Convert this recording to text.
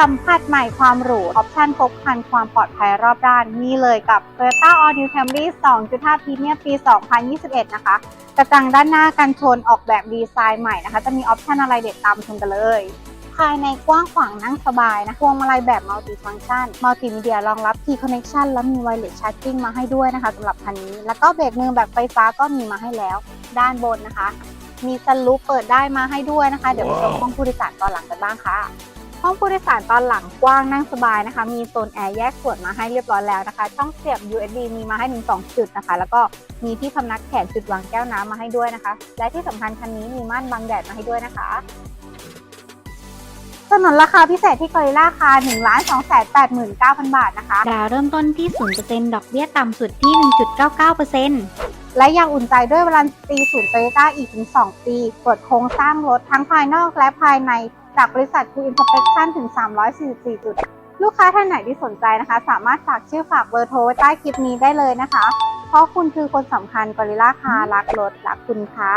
สัมผัสใหม่ความหรู ออปชั่นครบครันความปลอดภัยรอบด้านนี่เลยกับ Toyota All New Camry 2.5 Premium ปี 2021 นะคะ กระจังด้านหน้ากันชนออกแบบดีไซน์ใหม่นะคะ จะมีออปชั่นอะไรเด็ดตามชมกันเลย ภายในกว้างขวางนั่งสบายนะพวงมาลัยแบบมัลติฟัง c t ชันมัลติมีเดียรองรับ Key Connection และมี Wireless Charging มาให้ด้วยนะคะสำหรับคันนี้ แล้วก็เบรกมือแบบไฟฟ้าก็มีมาให้แล้ว ด้านบนนะคะ มีสลูปเปิดได้มาให้ด้วยนะคะ เดี๋ยวไปชมห้องผู้โดยสารตอนหลังกันบ้างค่ะ ห้องผู้โดยสารตอนหลังกว้างนั่งสบายนะคะ มีโซนแอร์แยกส่วนมาให้เรียบร้อยแล้วนะคะ ช่องเสียบ USB มีมาให้ถึง2จุดนะคะ แล้วก็มีที่พำนักแขนจุดวางแก้วน้ำมาให้ด้วยนะคะ และที่สำคัญคันนี้มีม่านบังแดดมาให้ด้วยนะคะสนนราคาพิเศษที่กอริล่าคา1 2 8 9 0 0 0 บาทนะคะดาวเริ่มต้นที่ 0%ดอกเบี้ยต่ำสุดที่ 1.99%และยังอุ่นใจด้วยวารันตีศูนย์โตโยต้าอีกถึง 2 ปีตรวจโครงสร้างรถทั้งภายนอกและภายใน จากบริษัทครูอินสเปคชั่นถึง 344 จุด ลูกค้าท่านไหนที่สนใจนะคะ สามารถฝากชื่อฝากเบอร์โทรไว้ใต้คลิปนี้ได้เลยนะคะ เพราะคุณคือคนสำคัญกอริล่าคารักรถรักคุณค่ะ